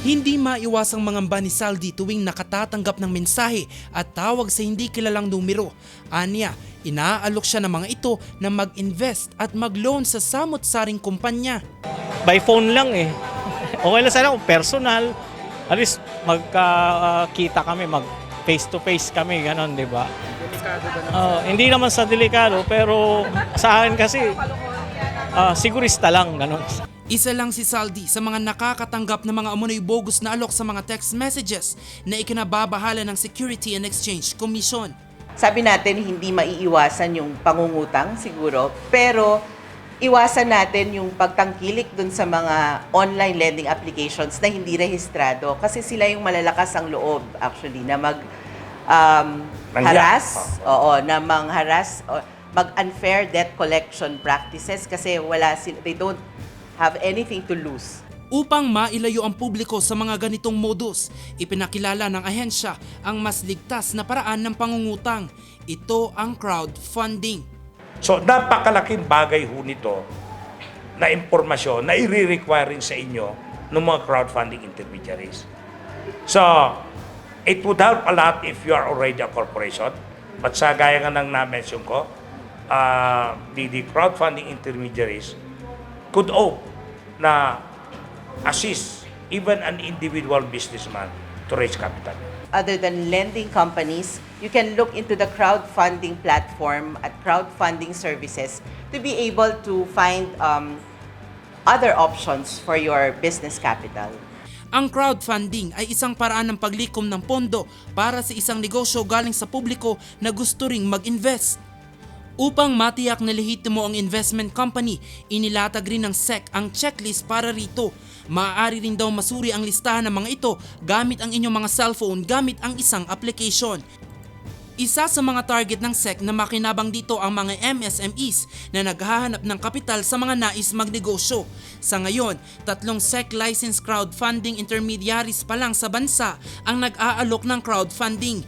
Hindi maiwasang mangamba ni Saldi tuwing nakatatanggap ng mensahe at tawag sa hindi kilalang numero. Anya, inaalok siya ng mga ito na mag-invest at mag-loan sa samot-saring kumpanya. by phone lang eh. Okay lang sana kung personal. At least magkakita kami, mag face to face kami, ganon, di ba? Ah, hindi naman sa delikado, pero sa akin kasi, ah, sigurista lang, ganon. Isa lang si Saldi sa mga nakakatanggap ng mga umunoy bogus na alok sa mga text messages na ikinababahala ng Security and Exchange Commission. sabi natin hindi maiiwasan yung pangungutang siguro, pero iwasan natin yung pagtangkilik dun sa mga online lending applications na hindi rehistrado kasi sila yung malalakas ang loob actually na mag um, harass, oo, na mangharas o mag-unfair debt collection practices kasi wala sil- they don't have anything to lose. Upang mailayo ang publiko sa mga ganitong modus, ipinakilala ng ahensya ang mas ligtas na paraan ng pangungutang. Ito ang crowdfunding. So, napakalaking bagay ho nito na impormasyon na i-require rin sa inyo ng mga crowdfunding intermediaries. So, it would help a lot if you are already a corporation. But sa gaya nga ng na-mention ko, uh, the, the crowdfunding intermediaries could hope na assist even an individual businessman to raise capital. other than lending companies, you can look into the crowdfunding platform at crowdfunding services to be able to find um, other options for your business capital. Ang crowdfunding ay isang paraan ng paglikom ng pondo para sa isang negosyo galing sa publiko na gusto ring mag-invest. Upang matiyak na lehitimo ang investment company, inilatag rin ng SEC ang checklist para rito. Maaari rin daw masuri ang listahan ng mga ito gamit ang inyong mga cellphone gamit ang isang application. Isa sa mga target ng SEC na makinabang dito ang mga MSMEs na naghahanap ng kapital sa mga nais magnegosyo. Sa ngayon, tatlong SEC licensed crowdfunding intermediaries pa lang sa bansa ang nag-aalok ng crowdfunding.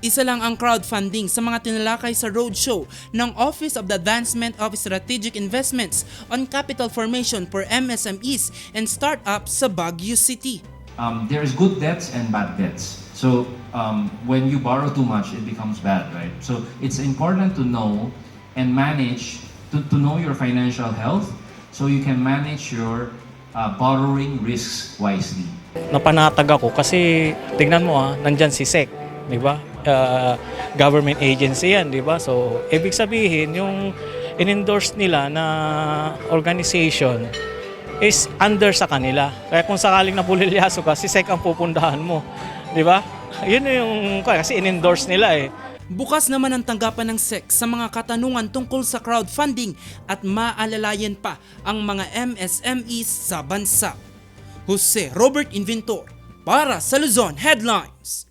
Isa lang ang crowdfunding sa mga tinalakay sa roadshow ng Office of the Advancement of Strategic Investments on Capital Formation for MSMEs and Startups sa Baguio City. um, there's good debts and bad debts. So um, when you borrow too much, it becomes bad, right? So it's important to know and manage to, to know your financial health so you can manage your uh, borrowing risks wisely. Napanatag ako kasi, tignan mo ah, nandyan si SEC, di ba? Ah, government agency yan, di ba? So, ibig sabihin, yung in-endorse nila na organization is under sa kanila. Kaya kung sakaling napulilyaso ka, si SEC ang pupundahan mo. Di ba? Yun yung, kasi in-endorse nila eh. Bukas naman ang tanggapan ng SEC sa mga katanungan tungkol sa crowdfunding at maalalayan pa ang mga MSMEs sa bansa. Jose Robert Inventor para sa Luzon Headlines.